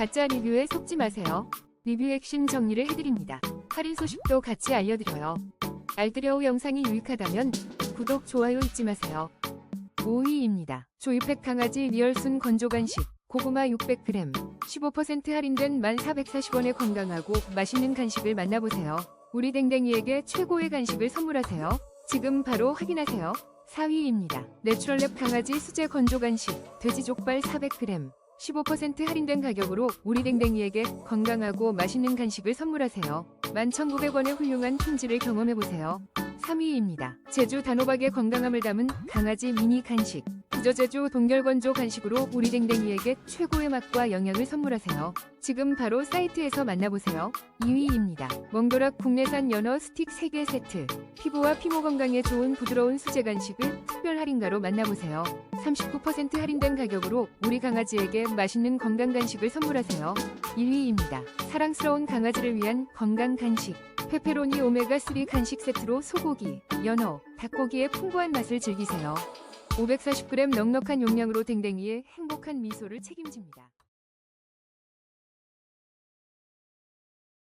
가짜 리뷰에 속지 마세요. 리뷰 핵심 정리를 해드립니다. 할인 소식도 같이 알려드려요. 알뜰여우 영상이 유익하다면 구독, 좋아요 잊지 마세요. 5위입니다. 조이팩 강아지 리얼순 건조 간식 고구마 600g 15% 할인된 1440원의 건강하고 맛있는 간식을 만나보세요. 우리 댕댕이에게 최고의 간식을 선물하세요. 지금 바로 확인하세요. 4위입니다. 내추럴랩 강아지 수제 건조 간식 돼지 족발 400g 15% 할인된 가격으로 우리 댕댕이에게 건강하고 맛있는 간식을 선물하세요. 11,900원의 훌륭한 품질을 경험해보세요. 3위입니다. 제주 단호박의 건강함을 담은 강아지 미니 간식. 부저제주 동결건조 간식으로 우리 댕댕이에게 최고의 맛과 영양을 선물하세요. 지금 바로 사이트에서 만나보세요. 2위입니다. 몽도락 국내산 연어 스틱 3개 세트. 피부와 피모 건강에 좋은 부드러운 수제 간식을 특별 할인가로 만나보세요. 39% 할인된 가격으로 우리 강아지에게 맛있는 건강 간식을 선물하세요. 1위입니다. 사랑스러운 강아지를 위한 건강 간식. 페페로니 오메가3 간식 세트로 소고기, 연어, 닭고기의 풍부한 맛을 즐기세요. 540g 넉넉한 용량으로 댕댕이의 행복한 미소를 책임집니다.